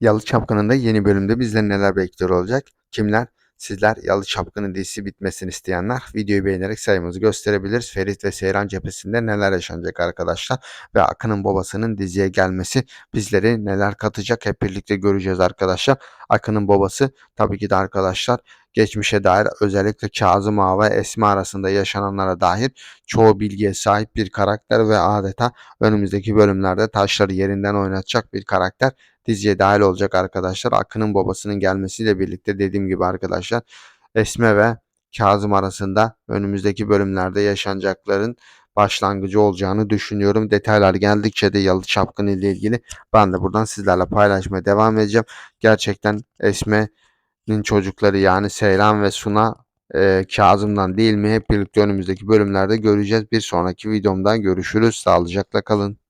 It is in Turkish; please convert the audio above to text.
Yalı Çapkını'nda yeni bölümde bizleri neler bekliyor olacak? Kimler? Sizler Yalı Çapkını dizisi bitmesini isteyenler videoyu beğenerek sayımızı gösterebiliriz. Ferit ve Seyran cephesinde neler yaşanacak arkadaşlar? Ve Akın'ın babasının diziye gelmesi bizleri neler katacak hep birlikte göreceğiz arkadaşlar. Akın'ın babası tabii ki de arkadaşlar geçmişe dair özellikle Kazım Ağa ve Esma arasında yaşananlara dair çoğu bilgiye sahip bir karakter ve adeta önümüzdeki bölümlerde taşları yerinden oynatacak bir karakter diziye dahil olacak arkadaşlar. Akın'ın babasının gelmesiyle birlikte dediğim gibi arkadaşlar Esme ve Kazım arasında önümüzdeki bölümlerde yaşanacakların başlangıcı olacağını düşünüyorum. Detaylar geldikçe de Yalı Çapkını ile ilgili ben de buradan sizlerle paylaşmaya devam edeceğim. Gerçekten Esme'nin çocukları yani Seyran ve Suna e, Kazım'dan değil mi hep birlikte önümüzdeki bölümlerde göreceğiz. Bir sonraki videomda görüşürüz. Sağlıcakla kalın.